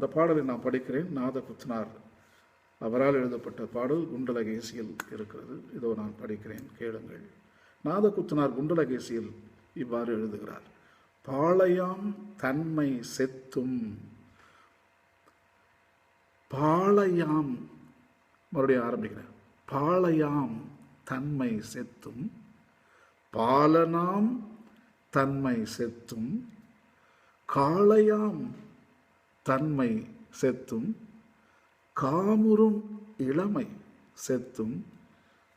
அந்த பாடலை நான் படிக்கிறேன். நாத குத்னார் அவரால் எழுதப்பட்ட பாடல் குண்டலகேசியில் இருக்கிறது. இதோ நான் படிக்கிறேன். கேளுங்கள். நாத குத்னார் குண்டலகேசியில் இவ்வாறு எழுதுகிறார். பாளையாம் தன்மை செத்தும் பாளையாம் மறுபடியும் ஆரம்பிக்கிறேன் பாளையாம் தன்மை செத்தும் பாலனாம் தன்மை செத்தும் காளையாம் தன்மை செத்தும் காமுறும் இளமை செத்தும்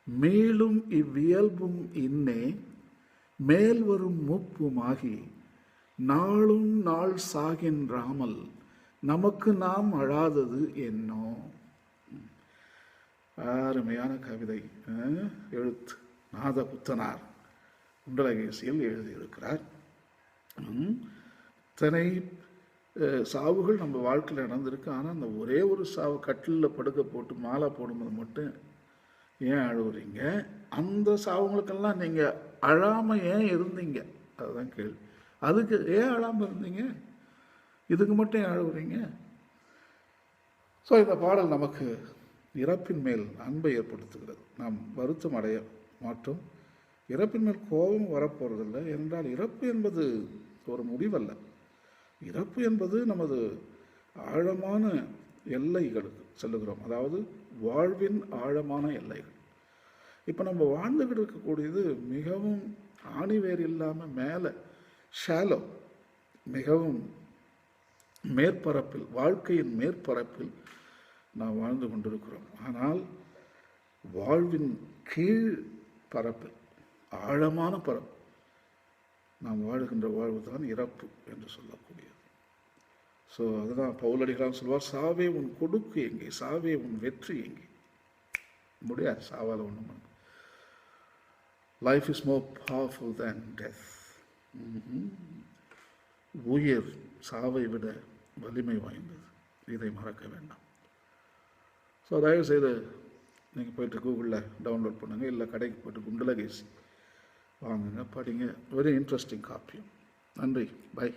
மேலும் இவ்வியல்பும் இன்னே மேல் வரும் முப்புமாகி நாளும் நாள் சாகின்றாமல் நமக்கு நாம் அழாதது என்னோ? அருமையான கவிதை எழுத்து நாத புத்தனார் குண்டலகேசியில் எழுதியிருக்கிறார். தனை இத்தனை சாவுகள் நம்ம வாழ்க்கையில் நடந்திருக்கு. ஆனால் அந்த ஒரே ஒரு சாவு கட்டிலில் படுக்க போட்டு மாலை போடும்போது மட்டும் ஏன் அழுகுறீங்க அந்த சாவுங்களுக்கெல்லாம் நீங்கள் அழாமல் ஏன் இருந்தீங்க? அதுதான் கேள்வி. அதுக்கு ஏன் அழாமல் இருந்தீங்க? இதுக்கு மட்டும் ஏன் அழுகுறீங்க ஸோ இந்த பாடல் நமக்கு இறப்பின் மேல் அன்பை ஏற்படுத்துகிறது. நாம் வருத்தம் அடைய மாட்டோம். இறப்பின் மேல் கோபம் வரப்போகிறதில்ல என்றால் இறப்பு என்பது ஒரு முடிவல்ல. இறப்பு என்பது நமது ஆழமான எல்லைகளுக்கு செல்லுகிறோம். அதாவது வாழ்வின் ஆழமான எல்லைகள். இப்போ நம்ம வாழ்ந்துக்கிட்டு இருக்கக்கூடியது மிகவும் ஆணிவேர் இல்லாமல் மேலே ஷாலோ மிகவும் மேற்பரப்பில் வாழ்க்கையின் மேற்பரப்பில் நாம் வாழ்ந்து கொண்டிருக்கிறோம். ஆனால் வாழ்வின் கீழ் பரப்பில் ஆழமான பரப்பு நாம் வாழுகின்ற வாழ்வு தான் இறப்பு என்று சொல்லக்கூடும். ஸோ அதுதான் பவுலடிகளாம் சொல்வார் சாவே உன் கொடுக்கு எங்கே? சாவே உன் வெற்றி எங்கே? முடியாது சாவால் ஒன்றும் life is more powerful than death உயிர் சாவை விட வலிமை வாய்ந்தது. இதை மறக்க வேண்டாம். ஸோ தயவு செய்து நீங்கள் போயிட்டு கூகுளில் டவுன்லோட் பண்ணுங்கள் இல்லை கடைக்கு போயிட்டு குண்டலகேசி வாங்குங்க படிங்க. வெரி இன்ட்ரெஸ்டிங் காப்பியம் நன்றி. பை